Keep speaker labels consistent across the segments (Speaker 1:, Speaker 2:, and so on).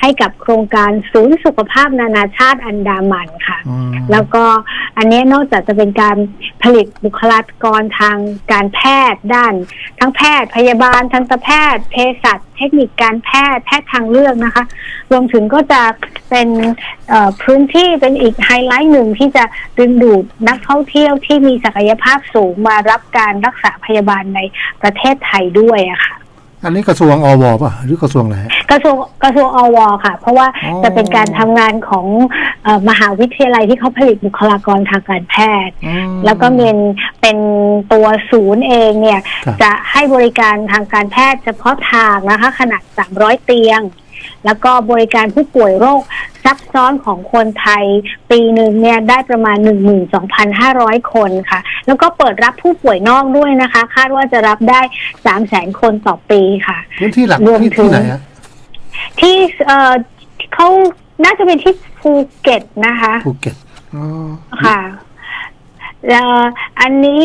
Speaker 1: ให้กับโครงการศูนย์สุขภาพนานาชาติอันดามันค่ะ
Speaker 2: อืม
Speaker 1: แล้วก็อันนี้นอกจากจะเป็นการผลิตบุคลากรทางการแพทย์ด้าน ทั้งแพทย์พยาบาลทันตแพทย์เภสัชเทคนิคการแพทย์แพทย์ทางเลือกนะคะ รวมถึงก็จะเป็นเอ่อพื้นที่เป็นอีกไฮไลท์หนึ่งที่จะดึงดูดนักท่องเที่ยวที่มีศักยภาพสูงมารับการรักษาพยาบาลในประเทศไทยด้วยอะค่ะ
Speaker 2: อันนี้กระทรวงอวป่ะหรือกระทรวงอะไรฮะ
Speaker 1: กระทรวงกระทรวงอวค่ะ เพราะว่า
Speaker 2: อ๋อ
Speaker 1: จะเป็นการทำงานของเออมหาวิทยาลัยที่เขาผลิตบุคลากรทางการแพทย์
Speaker 2: อืม
Speaker 1: แล้วก็เป็นเป็นตัวศูนย์เองเนี่ย
Speaker 2: ครับ
Speaker 1: จะให้บริการทางการแพทย์เฉพาะทางนะคะ ขนาด 300 เตียง แล้วก็บริการผู้ป่วยโรคซับซ้อนของคนไทยปีหนึ่งเนี่ยได้ประมาณ 12,500 คนค่ะ แล้วก็เปิดรับผู้ป่วยนอกด้วยนะคะ คาดว่าจะรับได้300,000คนต่อปีค่ะ
Speaker 2: พื้นที่หลัก
Speaker 1: รวม
Speaker 2: ที่
Speaker 1: ถึง
Speaker 2: ที่ไหนฮะ
Speaker 1: ที่เอ่อเขาน่าจะเป็นที่ภูเก็ตนะคะ
Speaker 2: ภูเก็ตอ๋อ
Speaker 1: ค่ะแล้วอันนี้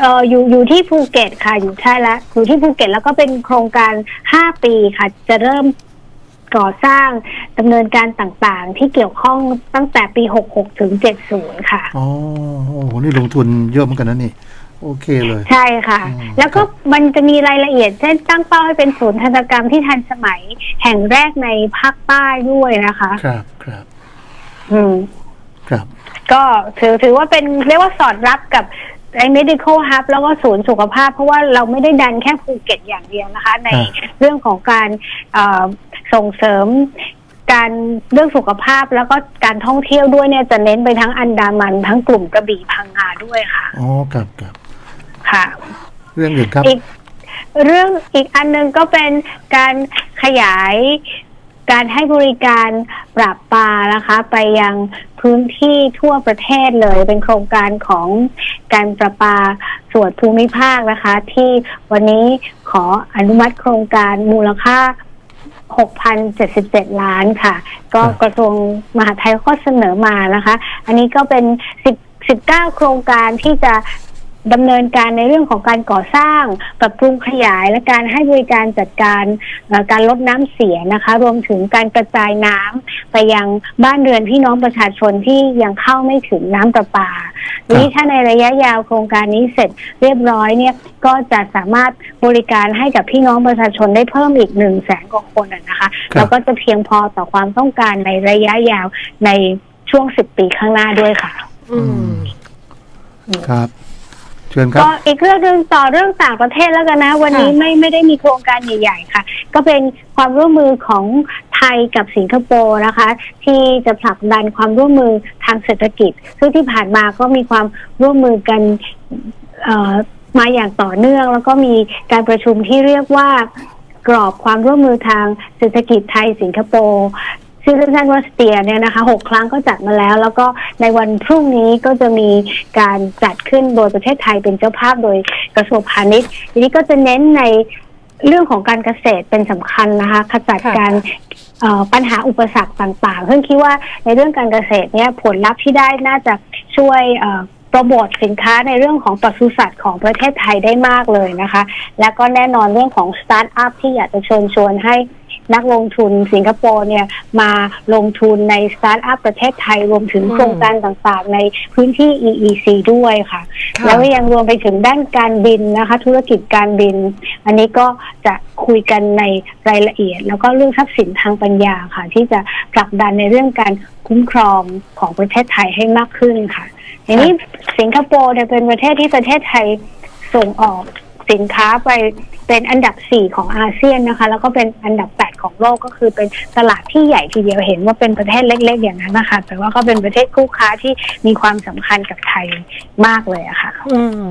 Speaker 1: เอ่ออยู่อยู่ที่ภูเก็ตค่ะอยู่ใช่แล้วอยู่ที่ภูเก็ตแล้วก็เป็นโครงการห้าปีค่ะ จะเริ่ม ก่อสร้างดำเนินการต่างๆ ที่เกี่ยวข้องตั้งแต่ปี 66 ถึง 70 ค่ะ
Speaker 2: อ๋อ โอ้โห นี่ลงทุนเยอะเหมือนกันนะนี่ โอเคเลย
Speaker 1: ใช่ค่ะ
Speaker 2: อืม
Speaker 1: แล้วก็มันจะมีรายละเอียด เช่นตั้งเป้าให้เป็นศูนย์ทันตกรรมที่ทันสมัยแห่งแรกในภาคใต้ด้วยนะคะ
Speaker 2: ครับ ครับ
Speaker 1: อืม
Speaker 2: ครับ
Speaker 1: ก็ถือถือว่าเป็นเรียกว่าสอดรับกับไอ้ medical hub แล้วก็ศูนย์สุขภาพ เพราะว่าเราไม่ได้ดันแค่ภูเก็ตอย่างเดียวนะคะ ใน
Speaker 2: อ่า
Speaker 1: เรื่องของการเอ่อ ส่งเสริมการเรื่องสุขภาพแล้วก็การท่องเที่ยวด้วยเนี่ยจะเน้นไปทั้งอันดามันทั้งกลุ่มกระบี่พังงาด้วยค่ะ
Speaker 2: อ๋อครับครับ
Speaker 1: ค่ะ
Speaker 2: เรื่องอื่นครับ
Speaker 1: อีกเรื่องอีกอันหนึงก็เป็นการขยายการให้บริการปราบปลานะคะ ไปยังพื้นที่ทั่วประเทศเลย เป็นโครงการของการประปาส่วนภูมิภาคนะคะ ที่วันนี้ขออนุมัติโครงการมูลค่า 6,077 ล้านค่ะ ก็
Speaker 2: ครับ
Speaker 1: กระทรวงมหาดไทยก็เสนอมานะคะ อันนี้ก็เป็น 10 19 โครงการที่จะ ดำเนินการในเรื่องของการก่อสร้าง ปรับปรุงขยายและการให้บริการจัดการเอ่อการลดน้ำเสียนะคะ รวมถึงการกระจายน้ำไปยังบ้านเรือนพี่น้องประชาชนที่ยังเข้าไม่ถึงน้ำประปาทีนี้ถ้าในระยะยาวโครงการนี้เสร็จเรียบร้อยเนี่ยก็จะสามารถบริการให้กับพี่น้องประชาชนได้เพิ่มอีกหนึ่งแสนกว่าคนอะนะคะ
Speaker 2: ครับ
Speaker 1: แล้วก็จะเพียงพอต่อความต้องการในระยะยาวในช่วงสิบปีข้างหน้าด้วยค่ะ
Speaker 3: อืม
Speaker 2: ครับ เชิญครับ
Speaker 1: ก็อีกเรื่องหนึ่งต่อเรื่องต่างประเทศแล้วกันนะ วันนี้
Speaker 3: ค่ะ
Speaker 1: ไม่ไม่ได้มีโครงการใหญ่ ๆ ค่ะ ก็เป็นความร่วมมือของไทยกับสิงคโปร์นะคะ ที่จะผลักดันความร่วมมือทางเศรษฐกิจ ซึ่งที่ผ่านมาก็มีความร่วมมือกันเอ่อมาอย่างต่อเนื่อง แล้วก็มีการประชุมที่เรียกว่ากรอบความร่วมมือทางเศรษฐกิจไทยสิงคโปร์ ชื่อสั้นๆว่าสเตียเนี่ยนะคะหกครั้งก็จัดมาแล้ว แล้วก็ในวันพรุ่งนี้ก็จะมีการจัดขึ้นโดยประเทศไทยเป็นเจ้าภาพโดยกระทรวงพาณิชย์ทีนี้ก็จะเน้นในเรื่องของการเกษตรเป็นสำคัญนะคะขจัดการปัญหาอุปสรรคต่างๆซึ่งคิดว่าในเรื่องการเกษตรเนี่ยผลลัพธ์ที่ได้น่าจะช่วย โปรโมทสินค้าในเรื่องของปศุสัตว์ของประเทศไทยได้มากเลยนะคะ และก็แน่นอนเรื่องของสตาร์ทอัพที่อยากจะเชิญชวนให้นักลงทุนสิงคโปร์เนี่ยมาลงทุนในสตาร์ทอัพประเทศไทยรวมถึง
Speaker 3: อืม
Speaker 1: โครงการต่างๆ ในพื้นที่ EEC ด้วยค่ะ
Speaker 3: ค่ะ
Speaker 1: แล้วก็ยังรวมไปถึงด้านการบินนะคะ ธุรกิจการบิน อันนี้ก็จะคุยกันในรายละเอียด แล้วก็เรื่องทรัพย์สินทางปัญญาค่ะ ที่จะผลักดันในเรื่องการคุ้มครองของประเทศไทยให้มากขึ้นค่ะ ทีนี้สิงคโปร์เนี่ยเป็นประเทศที่ประเทศไทยส่งออกสินค้าไปเป็นอันดับสี่ของอาเซียนนะคะ แล้วก็เป็นอันดับแปดของโลกก็คือเป็นตลาดที่ใหญ่ทีเดียวเห็นว่าเป็นประเทศเล็ก ๆ อย่างนั้นนะคะแต่ว่าก็เป็นประเทศคู่ค้าที่มีความสำคัญกับไทยมากเลยอะค่ะ
Speaker 3: อืม